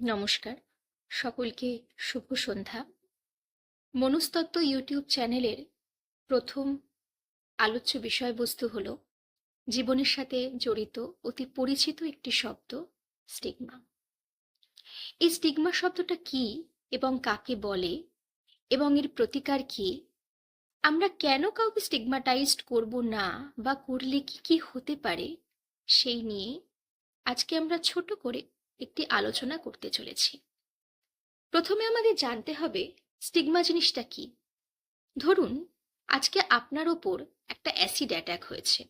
নমস্কার। সকলকে শুভ সন্ধ্যা। মনস্তত্ত্ব ইউটিউব চ্যানেলের প্রথম আলোচ্য বিষয়বস্তু হল জীবনের সাথে জড়িত, অতি পরিচিত একটি শব্দ, স্টিগমা। এই স্টিগমা শব্দটা কি এবং কাকে বলে এবং এর প্রতিকার কি? আমরা কেন কাউকে স্টিগমাটাইজড করব না বা করলে কি কি হতে পারে সেই নিয়ে আজকে আমরা ছোট করে একটি আলোচনা করতে চলেছি। প্রথমে আমাদের জানতে হবে স্টিগমা জিনিসটা কি। ধরুন, আজকে আপনার ওপর একটা অ্যাসিড অ্যাট্যাক হয়েছে।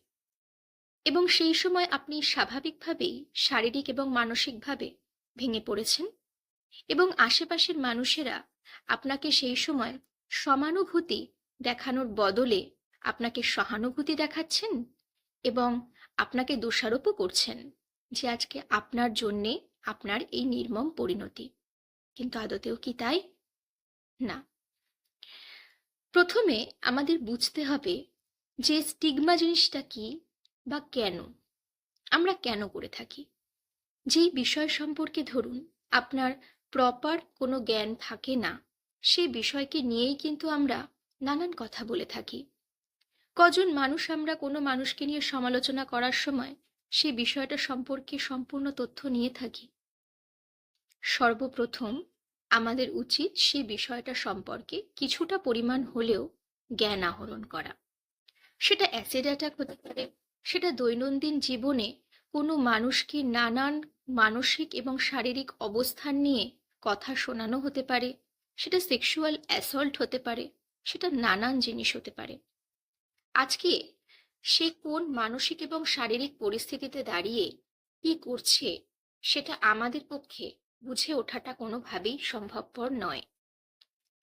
এবং সেই সময় আপনি স্বাভাবিকভাবেই শারীরিক এবং মানসিকভাবে ভেঙে পড়েছেন। এবং আশেপাশের মানুষেরা আপনাকে সেই সময় সমানুভূতি দেখানোর বদলে আপনাকে সহানুভূতি দেখাচ্ছেন এবং আপনাকে দোষারোপও করছেন যে আজকে আপনার জন্যে আপনার এই নির্মম পরিণতি। কিন্তু আদতেও কি তাই? না। প্রথমে আমাদের বুঝতে হবে যে স্টিগমা জিনিসটা কি বা কেন? আমরা কেন করে থাকি? যেই বিষয় সম্পর্কে ধরুন, আপনার প্রপার কোনো জ্ঞান থাকে না সেই বিষয়কে নিয়েই কিন্তু আমরা নানান কথা বলে থাকি। কজন মানুষ আমরা কোনো মানুষকে নিয়ে সমালোচনা করার সময় সেই বিষয়টা সম্পর্কে সম্পূর্ণ তথ্য নিয়ে থাকি। সর্বপ্রথম আমাদের উচিত সেই বিষয়টা সম্পর্কে কিছুটা পরিমাণ হলেও জ্ঞান আহরণ করা। সেটা অ্যাসিড অ্যাটাক হতে পারে, সেটা দৈনন্দিন জীবনে কোনো মানুষকে নানান মানসিক এবং শারীরিক অবস্থান নিয়ে কথা শোনানো হতে পারে, সেটা সেক্সুয়াল অ্যাসল্ট হতে পারে, সেটা নানান জিনিস হতে পারে। আজকে সে কোন মানসিক এবং শারীরিক পরিস্থিতিতে দাঁড়িয়ে কি করছে সেটা আমাদের পক্ষে বুঝে ওঠাটা কোনোভাবেই সম্ভবপর নয়।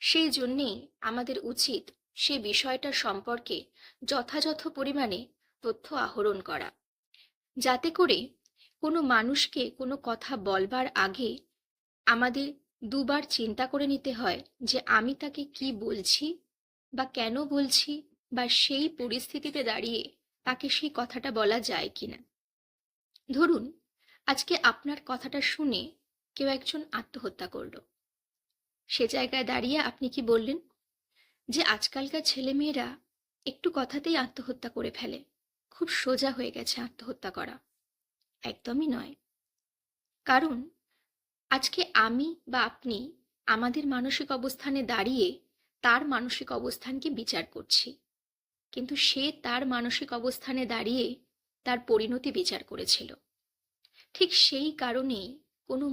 সেই জন্যেই আমাদের উচিত সে বিষয়টা সম্পর্কে যথাযথ পরিমাণে তথ্য আহরণ করা। যাতে করে কোনো মানুষকে কোনো কথা বলবার আগে আমাদের দুবার চিন্তা করে নিতে হয় যে আমি তাকে কি বলছি বা কেন বলছি বা সেই পরিস্থিতিতে দাঁড়িয়ে তাকে সেই কথাটা বলা যায় কিনা। ধরুন, আজকে আপনার কথাটা শুনে কেউ একজন আত্মহত্যা করল। সে জায়গায় দাঁড়িয়ে আপনি কি বললেন? যে আজকালকার ছেলেমেয়েরা একটু কথাতেই আত্মহত্যা করে ফেলে। খুব সোজা হয়ে গেছে আত্মহত্যা করা। একদমই নয়। কারণ আজকে আমি বা আপনি আমাদের মানসিক অবস্থানে দাঁড়িয়ে তার মানসিক অবস্থানকে বিচার করছি। কিন্তু সে তার মানসিক অবস্থানে দাঁড়িয়ে তার পরিণতি বিচার করেছিল। ঠিক সেই কারণেই কোনো